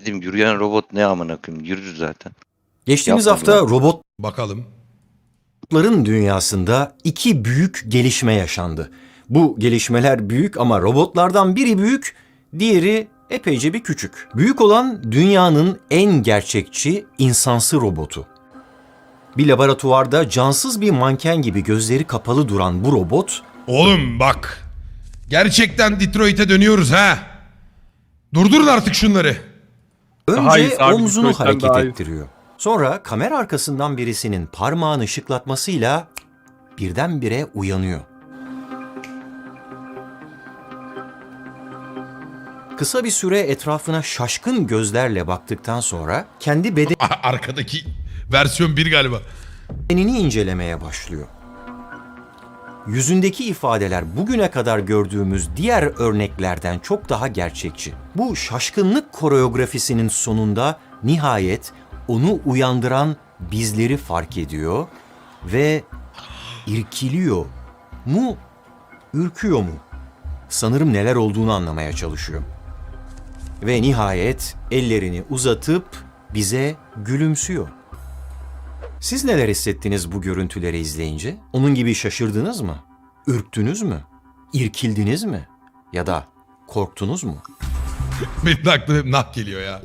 Dedim yürüyen robot ne amına koyayım yürür zaten. Geçtiğimiz Yapma hafta robotların Bakalım. dünyasında iki büyük gelişme yaşandı. Bu gelişmeler büyük ama robotlardan biri büyük, diğeri epeyce bir küçük. Büyük olan dünyanın en gerçekçi insansı robotu. Bir laboratuvarda cansız bir manken gibi gözleri kapalı duran bu robot Oğlum bak. Gerçekten Detroit'e dönüyoruz ha. Durdurun artık şunları. Önce omzunu hareket ettiriyor. Sonra kamera arkasından birisinin parmağını şıklatmasıyla birdenbire uyanıyor. Kısa bir süre etrafına şaşkın gözlerle baktıktan sonra kendi A- Arkadaki versiyon 1 galiba. bedenini incelemeye başlıyor. Yüzündeki ifadeler bugüne kadar gördüğümüz diğer örneklerden çok daha gerçekçi. Bu şaşkınlık koreografisinin sonunda nihayet onu uyandıran bizleri fark ediyor ve irkiliyor mu, ürküyor mu? Sanırım neler olduğunu anlamaya çalışıyor. Ve nihayet ellerini uzatıp bize gülümsüyor. Siz neler hissettiniz bu görüntüleri izleyince? Onun gibi şaşırdınız mı? Ürktünüz mü? İrkildiniz mi? Ya da korktunuz mu? Benim de aklıma hep nah geliyor ya.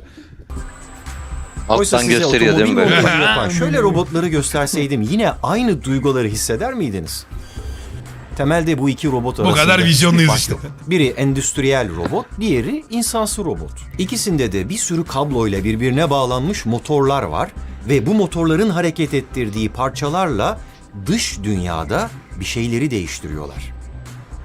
Oysa Alttan size gösteriyor değil mi otomobil böyle? yapan şöyle robotları gösterseydim yine aynı duyguları hisseder miydiniz? Temelde bu iki robot arasında kadar vizyonluyuz fark işte. yok. Biri endüstriyel robot, diğeri insansı robot. İkisinde de bir sürü kabloyla birbirine bağlanmış motorlar var ve bu motorların hareket ettirdiği parçalarla dış dünyada bir şeyleri değiştiriyorlar.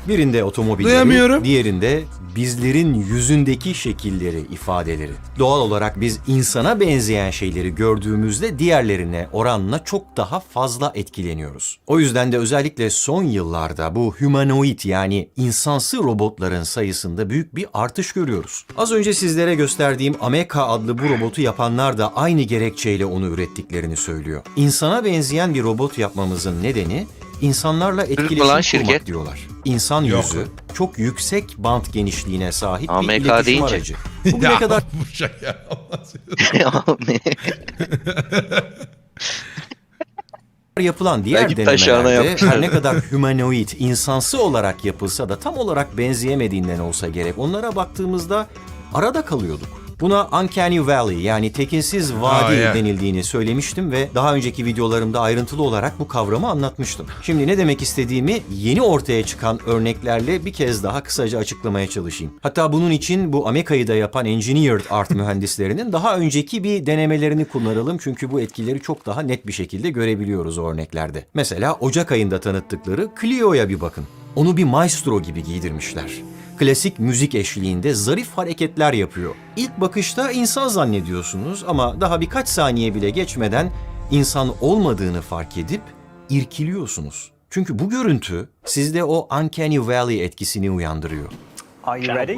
Birinde otomobilleri, Duyamıyorum. diğerinde bizlerin yüzündeki şekilleri, ifadeleri. Doğal olarak biz insana benzeyen şeyleri gördüğümüzde diğerlerine oranla çok daha fazla etkileniyoruz. O yüzden de özellikle son yıllarda bu humanoid yani insansı robotların sayısında büyük bir artış görüyoruz. Az önce sizlere gösterdiğim Ameka adlı bu robotu yapanlar da aynı gerekçeyle onu ürettiklerini söylüyor. İnsana benzeyen bir robot yapmamızın nedeni insanlarla etkileşim kurmak şirket? diyorlar. İnsan Yok. yüzü çok yüksek bant genişliğine sahip bir AMK iletişim deyince. aracı. Bugüne ya kadar bu ya. Allah seni- yapılan diğer Belki taşağına denemelerde her ne kadar humanoid, insansı olarak yapılsa da tam olarak benzeyemediğinden olsa gerek onlara baktığımızda arada kalıyorduk. Buna Uncanny Valley yani tekinsiz vadi Aa, yeah. denildiğini söylemiştim ve daha önceki videolarımda ayrıntılı olarak bu kavramı anlatmıştım. Şimdi ne demek istediğimi yeni ortaya çıkan örneklerle bir kez daha kısaca açıklamaya çalışayım. Hatta bunun için bu Ameka'yı da yapan Engineered Art mühendislerinin daha önceki bir denemelerini kullanalım çünkü bu etkileri çok daha net bir şekilde görebiliyoruz o örneklerde. Mesela Ocak ayında tanıttıkları Clio'ya bir bakın. Onu bir maestro gibi giydirmişler. Klasik müzik eşliğinde zarif hareketler yapıyor. İlk bakışta insan zannediyorsunuz ama daha birkaç saniye bile geçmeden insan olmadığını fark edip irkiliyorsunuz. Çünkü bu görüntü sizde o Uncanny Valley etkisini uyandırıyor. Are you ready?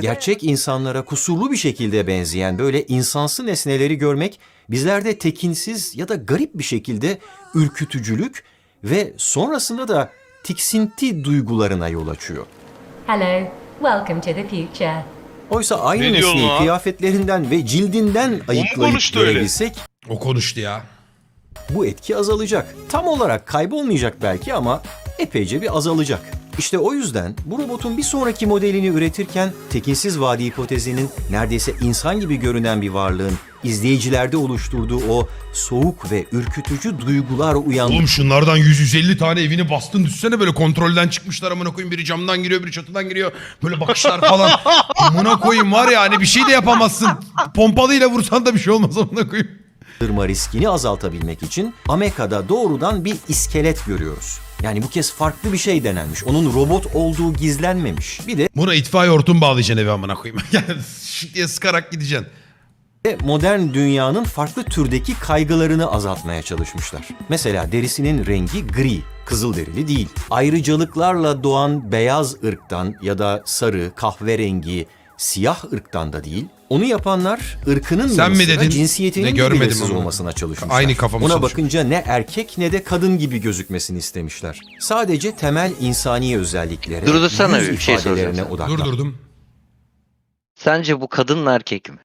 Gerçek insanlara kusurlu bir şekilde benzeyen böyle insansı nesneleri görmek bizlerde tekinsiz ya da garip bir şekilde ürkütücülük ve sonrasında da tiksinti duygularına yol açıyor. Hello, welcome to the future. Oysa aynı Ne nesneyi lan? kıyafetlerinden ve cildinden ayıklayıp konuştu öyle? görebilsek O konuştu ya. bu etki azalacak. Tam olarak kaybolmayacak belki ama epeyce bir azalacak. İşte o yüzden bu robotun bir sonraki modelini üretirken tekinsiz vadi hipotezinin neredeyse insan gibi görünen bir varlığın izleyicilerde oluşturduğu o soğuk ve ürkütücü duygular uyandı. Oğlum şunlardan 100-150 tane evini bastın düşsene böyle kontrolden çıkmışlar amına koyayım. Biri camdan giriyor biri çatıdan giriyor. Böyle bakışlar falan. amına koyayım var ya hani bir şey de yapamazsın. Pompalıyla vursan da bir şey olmaz amına koyayım. Kırma riskini azaltabilmek için Ameka'da doğrudan bir iskelet görüyoruz. Yani bu kez farklı bir şey denenmiş. Onun robot olduğu gizlenmemiş. Bir de Buna itfaiye hortum bağlayacaksın eve amına koyayım. Yani şık diye sıkarak gideceksin. modern dünyanın farklı türdeki kaygılarını azaltmaya çalışmışlar. Mesela derisinin rengi gri, kızıl derili değil. Ayrıcalıklarla doğan beyaz ırktan ya da sarı, kahverengi, siyah ırktan da değil. Onu yapanlar ırkının Sen mi dedin? cinsiyetinin Ne görmedim ama. olmasına çalışmışlar. Aynı kafamı Ona çalışıyor. bakınca ne erkek ne de kadın gibi gözükmesini istemişler. Sadece temel insani özelliklere, Durdursana yüz bir şey soracağım ifadelerine sana. odaklan. Durdurdum. Sence bu kadın mı erkek mi?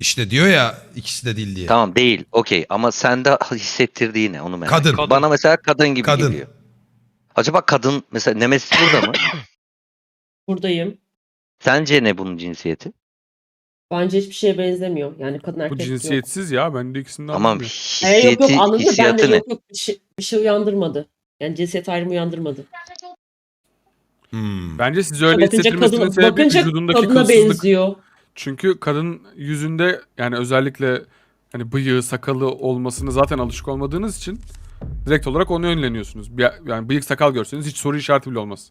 İşte diyor ya ikisi de değil diye. Tamam değil. Okey ama sende hissettirdiği ne onu merak Kadın. ediyorum. Bana mesela kadın gibi Kadın. geliyor. Acaba kadın mesela Nemesis burada mı? Buradayım. Sence ne bunun cinsiyeti? Bence hiçbir şeye benzemiyor. Yani kadın Bu erkek yok. cinsiyetsiz ya. Ben de ikisini de Tamam anlamıyorum. Ee, yok hissiyeti, yok anladım. Ben de hissiyatı ne? yok yok bir şey, bir şey uyandırmadı. Yani cinsiyet ayrımı uyandırmadı. Hmm. Bence siz öyle bakınca hissettirmesinin kadın, sebebi bakınca vücudundaki kadına kılsızlık. benziyor. Çünkü kadın yüzünde yani özellikle hani bıyığı, sakalı olmasını zaten alışık olmadığınız için direkt olarak onu önleniyorsunuz. Bir- Yani bıyık sakal görseniz hiç soru işareti bile olmaz.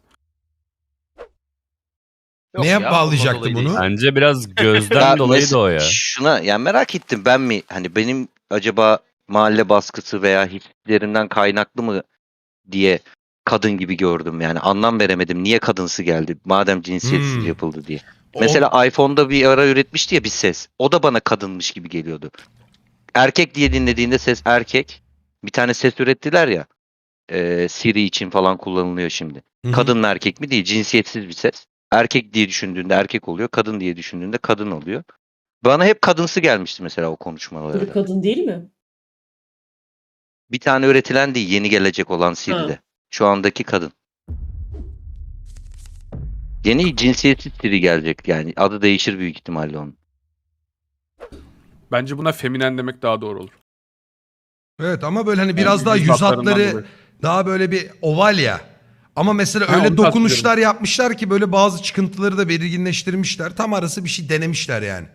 Yok Neye ya, bağlayacaktı dolayı bunu? değil. Bence biraz gözden dolayı da o ya. Şuna yani merak ettim ben mi hani benim acaba mahalle baskısı veya hislerimden kaynaklı mı diye kadın gibi gördüm yani anlam veremedim niye kadınsı geldi madem cinsiyetsiz Hmm. yapıldı diye. O- Mesela iPhone'da bir ara üretmişti ya bir ses o da bana kadınmış gibi geliyordu. Erkek diye dinlediğinde ses erkek bir tane ses ürettiler ya e, Siri için falan kullanılıyor şimdi. Hı hı. Kadın mı erkek mi değil cinsiyetsiz bir ses. Erkek diye düşündüğünde erkek oluyor. Kadın diye düşündüğünde kadın oluyor. Bana hep kadınsı gelmişti mesela o Bu konuşmalarda. kadın değil mi? Bir tane üretilen değil yeni gelecek olan Siri'de. Şu andaki kadın. Yeni cinsiyetsiz Siri gelecek yani. Adı değişir büyük ihtimalle onun. Bence buna feminen demek daha doğru olur. Evet ama böyle hani biraz daha yüz hatları dolayı. daha böyle bir oval ya. Ama mesela Ha, öyle onu dokunuşlar yapmışlar ki böyle bazı çıkıntıları da belirginleştirmişler. Tam arası bir şey denemişler yani.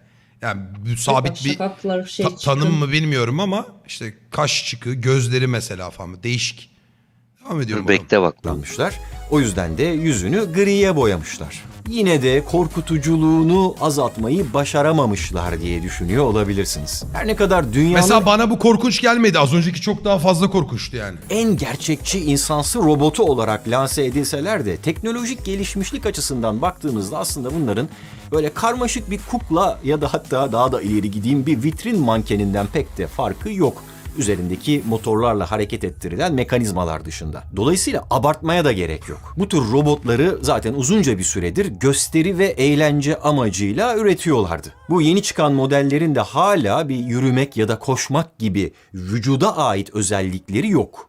Yani bu sabit bir şey ta- tanım mı bilmiyorum ama işte kaş çıkı, gözleri mesela falan değişik. Devam ediyorum. Bekle bak. kullanmışlar. O yüzden de yüzünü griye boyamışlar. Yine de korkutuculuğunu azaltmayı başaramamışlar diye düşünüyor olabilirsiniz. Her ne kadar dünyanın Mesela bana bu korkunç gelmedi. Az önceki çok daha fazla korkunçtu yani. en gerçekçi insansı robotu olarak lanse edilseler de teknolojik gelişmişlik açısından baktığınızda aslında bunların böyle karmaşık bir kukla ya da hatta daha da ileri gideyim bir vitrin mankeninden pek de farkı yok üzerindeki motorlarla hareket ettirilen mekanizmalar dışında. Dolayısıyla abartmaya da gerek yok. Bu tür robotları zaten uzunca bir süredir gösteri ve eğlence amacıyla üretiyorlardı. Bu yeni çıkan modellerin de hala bir yürümek ya da koşmak gibi vücuda ait özellikleri yok.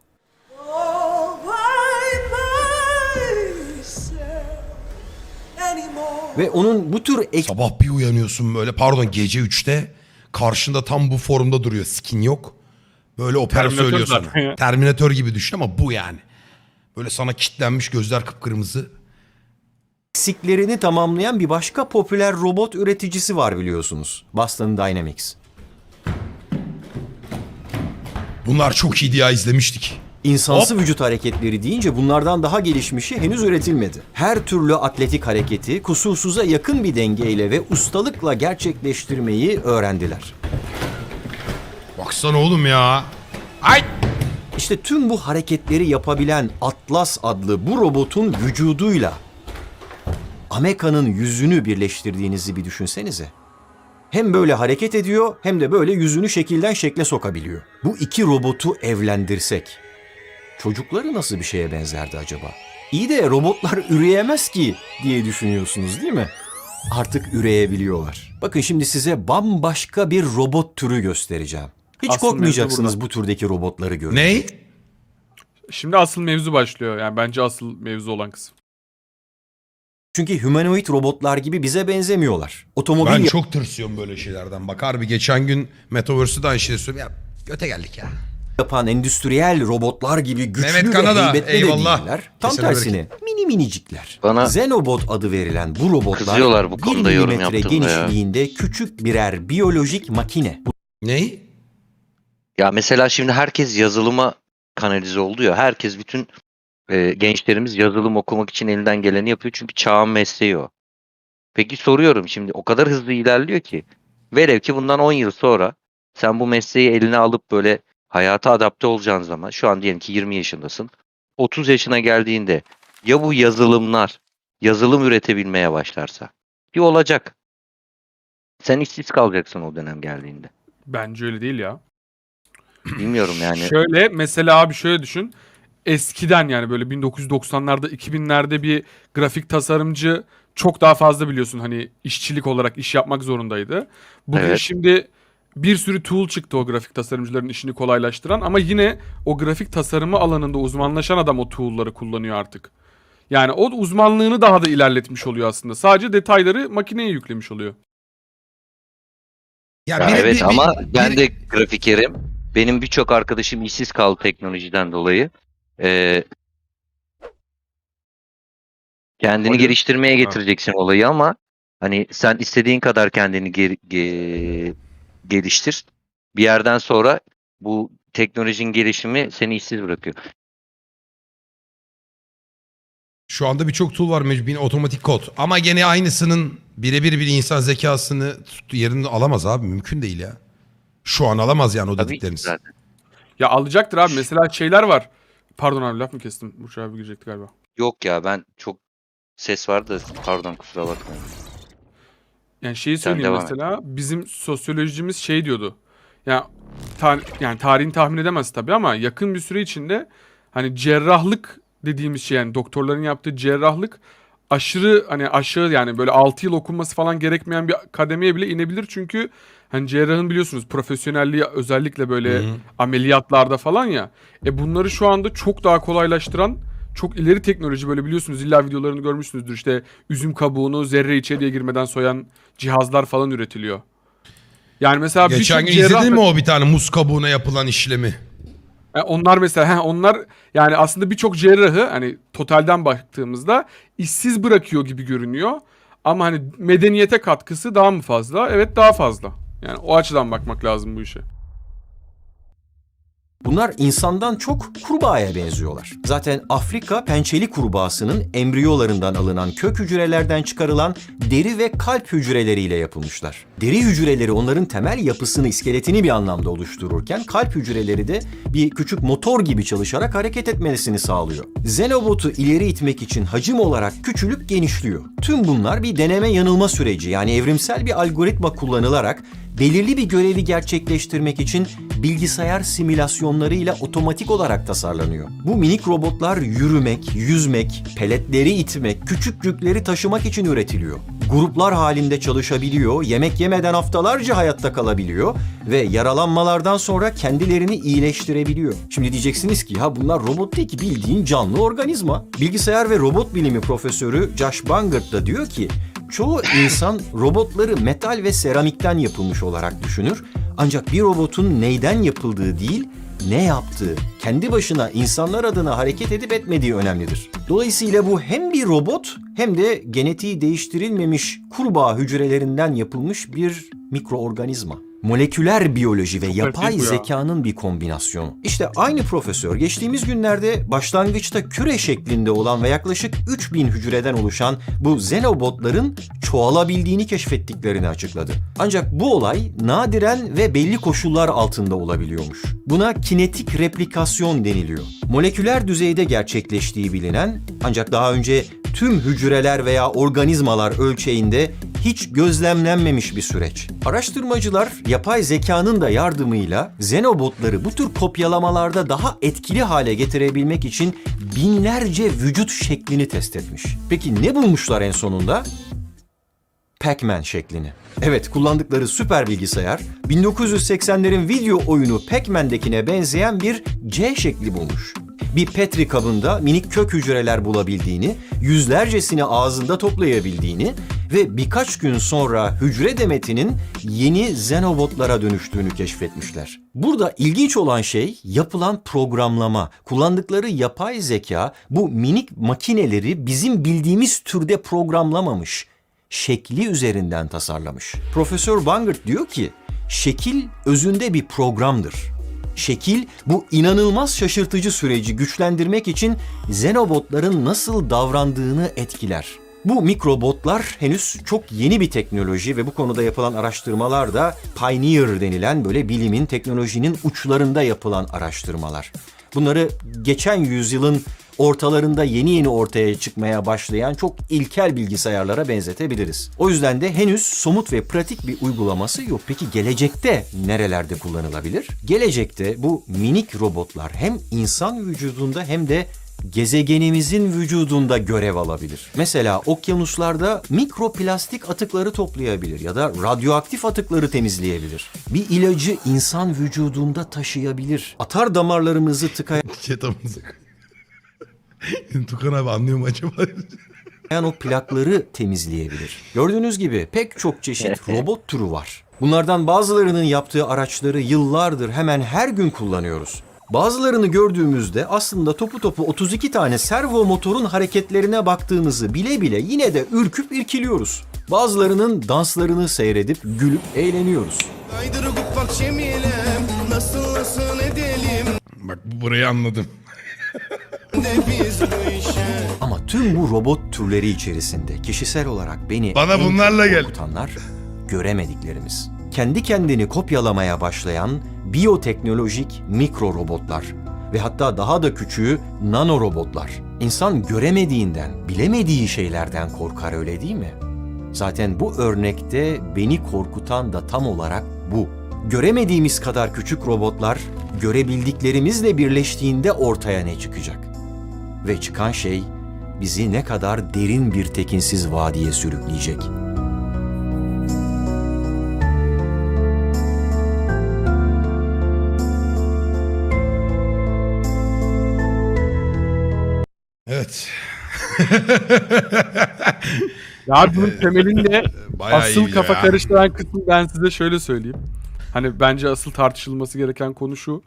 Ve onun bu tür ek Sabah bir uyanıyorsun böyle pardon gece 3'te karşında tam bu formda duruyor. Skin yok. Böyle opera Terminator söylüyor sana. zaten ya. Terminator gibi düşün ama bu yani. Böyle sana kitlenmiş gözler kıpkırmızı. eksiklerini tamamlayan bir başka popüler robot üreticisi var biliyorsunuz. Boston Dynamics. Bunlar çok iyi diye izlemiştik. İnsansı vücut hareketleri deyince bunlardan daha gelişmişi henüz üretilmedi. Her türlü atletik hareketi kusursuza yakın bir dengeyle ve ustalıkla gerçekleştirmeyi öğrendiler. Baksana oğlum ya. Ay! İşte tüm bu hareketleri yapabilen Atlas adlı bu robotun vücuduyla Ameka'nın yüzünü birleştirdiğinizi bir düşünsenize. Hem böyle hareket ediyor hem de böyle yüzünü şekilden şekle sokabiliyor. Bu iki robotu evlendirsek çocukları nasıl bir şeye benzerdi acaba? İyi de robotlar üreyemez ki diye düşünüyorsunuz değil mi? Artık üreyebiliyorlar. Bakın şimdi size bambaşka bir robot türü göstereceğim. Hiç Asıl korkmayacaksınız mevzu bu türdeki robotları görünce. Ney? Şimdi asıl mevzu başlıyor. Yani bence asıl mevzu olan kısım. Çünkü humanoid robotlar gibi bize benzemiyorlar. Otomobil Ben çok tırsıyorum böyle şeylerden. Bak harbi geçen gün Metaverse'de aynı şeyi söylüyorum. Ya göte geldik ya. yapan endüstriyel robotlar gibi güçlü Mehmet Kanada, ve heybetli eyvallah. de değiller. Tam Kesene tersine mini minicikler. Bana- Xenobot adı verilen bu robotlar Kızıyorlar bu bir konuda yorum milimetre yaptığımda ya. genişliğinde küçük birer biyolojik makine. Ney? Ya mesela şimdi herkes yazılıma kanalize oldu ya. Herkes bütün e, gençlerimiz yazılım okumak için elinden geleni yapıyor. Çünkü çağın mesleği o. Peki soruyorum şimdi o kadar hızlı ilerliyor ki. Velev ki bundan 10 yıl sonra sen bu mesleği eline alıp böyle hayata adapte olacağın zaman şu an diyelim ki 20 yaşındasın. 30 yaşına geldiğinde ya bu yazılımlar yazılım üretebilmeye başlarsa bir olacak. Sen işsiz kalacaksın o dönem geldiğinde. Bence öyle değil ya. Bilmiyorum yani. Şöyle mesela abi şöyle düşün. eskiden yani böyle 1990'larda 2000'lerde bir grafik tasarımcı çok daha fazla biliyorsun hani işçilik olarak iş yapmak zorundaydı. Bugün Evet. şimdi bir sürü tool çıktı o grafik tasarımcıların işini kolaylaştıran ama yine o grafik tasarımı alanında uzmanlaşan adam o tool'ları kullanıyor artık. Yani o uzmanlığını daha da ilerletmiş oluyor aslında. Sadece detayları makineye yüklemiş oluyor. Ya Ya biri- evet bir- ama bir- ben de grafikerim. Benim birçok arkadaşım işsiz kaldı teknolojiden dolayı. Ee, kendini Hadi. geliştirmeye getireceksin olayı ama hani sen istediğin kadar kendini ge- ge- geliştir. Bir yerden sonra bu teknolojinin gelişimi seni işsiz bırakıyor. Şu anda birçok tool var mecbur otomatik kod. Ama gene aynısının birebir bir insan zekasını yerini alamaz abi. Mümkün değil ya. Şu an alamaz yani o Tabii dedikleriniz. zaten. Ya alacaktır abi. Mesela şeyler var. Pardon abi laf mı kestim? Burç abi girecekti galiba. Yok ya ben çok ses vardı pardon kusura bakmayın. Yani şeyi Sen söyleyeyim devam et. mesela bizim sosyolojimiz şey diyordu. Ya tar- yani tarihini tahmin edemez tabii ama yakın bir süre içinde hani cerrahlık dediğimiz şey yani doktorların yaptığı cerrahlık aşırı hani aşağı yani böyle 6 yıl okunması falan gerekmeyen bir kademeye bile inebilir çünkü hani cerrahın biliyorsunuz profesyonelliği özellikle böyle Hı hı. ameliyatlarda falan ya. E bunları şu anda çok daha kolaylaştıran çok ileri teknoloji böyle biliyorsunuz illa videolarını görmüşsünüzdür işte üzüm kabuğunu zerre içeriye girmeden soyan cihazlar falan üretiliyor. Yani mesela Geçen gün cerrah izledin mi o bir tane muz kabuğuna yapılan işlemi? e, onlar mesela he, onlar yani aslında birçok cerrahı hani totalden baktığımızda işsiz bırakıyor gibi görünüyor. Ama hani medeniyete katkısı daha mı fazla? Evet daha fazla. Yani o açıdan bakmak lazım bu işe. Bunlar insandan çok kurbağaya benziyorlar. Zaten Afrika pençeli kurbağasının embriyolarından alınan kök hücrelerden çıkarılan deri ve kalp hücreleriyle yapılmışlar. Deri hücreleri onların temel yapısını, iskeletini bir anlamda oluştururken kalp hücreleri de bir küçük motor gibi çalışarak hareket etmesini sağlıyor. Xenobot'u ileri itmek için hacim olarak küçülüp genişliyor. Tüm bunlar bir deneme yanılma süreci yani evrimsel bir algoritma kullanılarak belirli bir görevi gerçekleştirmek için bilgisayar simülasyonlarıyla otomatik olarak tasarlanıyor. Bu minik robotlar yürümek, yüzmek, peletleri itmek, küçük yükleri taşımak için üretiliyor. Gruplar halinde çalışabiliyor, yemek yemeden haftalarca hayatta kalabiliyor ve yaralanmalardan sonra kendilerini iyileştirebiliyor. Şimdi diyeceksiniz ki ya bunlar robot değil ki bildiğin canlı organizma. Bilgisayar ve robot bilimi profesörü Josh Bangert da diyor ki Çoğu insan robotları metal ve seramikten yapılmış olarak düşünür. Ancak bir robotun neyden yapıldığı değil, ne yaptığı, kendi başına insanlar adına hareket edip etmediği önemlidir. Dolayısıyla bu hem bir robot hem de genetiği değiştirilmemiş kurbağa hücrelerinden yapılmış bir mikroorganizma. Moleküler biyoloji ve yapay zekanın bir kombinasyonu. İşte aynı profesör geçtiğimiz günlerde başlangıçta küre şeklinde olan ve yaklaşık 3000 hücreden oluşan bu xenobotların çoğalabildiğini keşfettiklerini açıkladı. Ancak bu olay nadiren ve belli koşullar altında olabiliyormuş. Buna kinetik replikasyon deniliyor. Moleküler düzeyde gerçekleştiği bilinen ancak daha önce tüm hücreler veya organizmalar ölçeğinde hiç gözlemlenmemiş bir süreç. Araştırmacılar yapay zekanın da yardımıyla xenobotları bu tür kopyalamalarda daha etkili hale getirebilmek için binlerce vücut şeklini test etmiş. Peki ne bulmuşlar en sonunda? Pac-Man şeklini. Evet kullandıkları süper bilgisayar 1980'lerin video oyunu Pac-Man'dekine benzeyen bir C şekli bulmuş. Bir Petri kabında minik kök hücreler bulabildiğini, yüzlercesini ağzında toplayabildiğini ve birkaç gün sonra hücre demetinin yeni xenobotlara dönüştüğünü keşfetmişler. Burada ilginç olan şey yapılan programlama. Kullandıkları yapay zeka bu minik makineleri bizim bildiğimiz türde programlamamış şekli üzerinden tasarlamış. Profesör Bangert diyor ki, şekil özünde bir programdır. Şekil bu inanılmaz şaşırtıcı süreci güçlendirmek için xenobotların nasıl davrandığını etkiler. Bu mikrobotlar henüz çok yeni bir teknoloji ve bu konuda yapılan araştırmalar da pioneer denilen böyle bilimin, teknolojinin uçlarında yapılan araştırmalar. Bunları geçen yüzyılın ortalarında yeni yeni ortaya çıkmaya başlayan çok ilkel bilgisayarlara benzetebiliriz. O yüzden de henüz somut ve pratik bir uygulaması yok. Peki gelecekte nerelerde kullanılabilir? Gelecekte bu minik robotlar hem insan vücudunda hem de gezegenimizin vücudunda görev alabilir. Mesela okyanuslarda mikroplastik atıkları toplayabilir ya da radyoaktif atıkları temizleyebilir. Bir ilacı insan vücudunda taşıyabilir. Atar damarlarımızı Çetamızı. Tukan abi anlıyor mu acaba? o plakları temizleyebilir. Gördüğünüz gibi pek çok çeşit robot türü var. Bunlardan bazılarının yaptığı araçları yıllardır hemen her gün kullanıyoruz. Bazılarını gördüğümüzde aslında topu topu 32 tane servo motorun hareketlerine baktığımızı bile bile yine de ürküp irkiliyoruz. Bazılarının danslarını seyredip gülüp eğleniyoruz. Bak burayı anladım. Ama tüm bu robot türleri içerisinde kişisel olarak beni Bana en bunlarla çok gel. korkutanlar göremediklerimiz. Kendi kendini kopyalamaya başlayan biyoteknolojik mikro robotlar ve hatta daha da küçüğü nano robotlar. İnsan göremediğinden, bilemediği şeylerden korkar öyle değil mi? Zaten bu örnekte beni korkutan da tam olarak bu. Göremediğimiz kadar küçük robotlar görebildiklerimizle birleştiğinde ortaya ne çıkacak? Ve çıkan şey bizi ne kadar derin bir tekinsiz vadiye sürükleyecek. Evet. Ya bunun temelinde Bayağı asıl kafa ya. karıştıran kısmı ben size şöyle söyleyeyim. Hani bence asıl tartışılması gereken konu şu.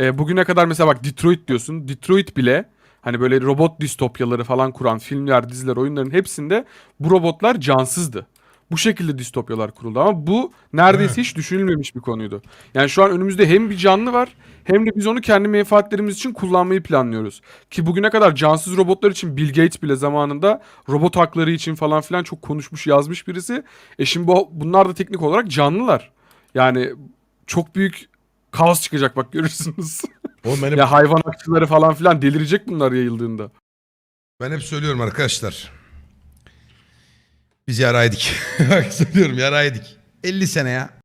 E, bugüne kadar mesela bak Detroit diyorsun. Detroit bile hani böyle robot distopyaları falan kuran filmler, diziler, oyunların hepsinde bu robotlar cansızdı. Bu şekilde distopyalar kuruldu ama bu neredeyse hiç düşünülmemiş bir konuydu. Yani şu an önümüzde hem bir canlı var hem de biz onu kendi menfaatlerimiz için kullanmayı planlıyoruz. Ki bugüne kadar cansız robotlar için Bill Gates bile zamanında robot hakları için falan filan çok konuşmuş yazmış birisi. E şimdi bu, bunlar da teknik olarak canlılar. Yani çok büyük kaos çıkacak bak görürsünüz. Oğlum ben hep, ya hayvan hakçıları falan filan delirecek bunlar yayıldığında. ben hep söylüyorum arkadaşlar. Biz yaraydık. Bak söylüyorum yaraydık. 50 sene ya.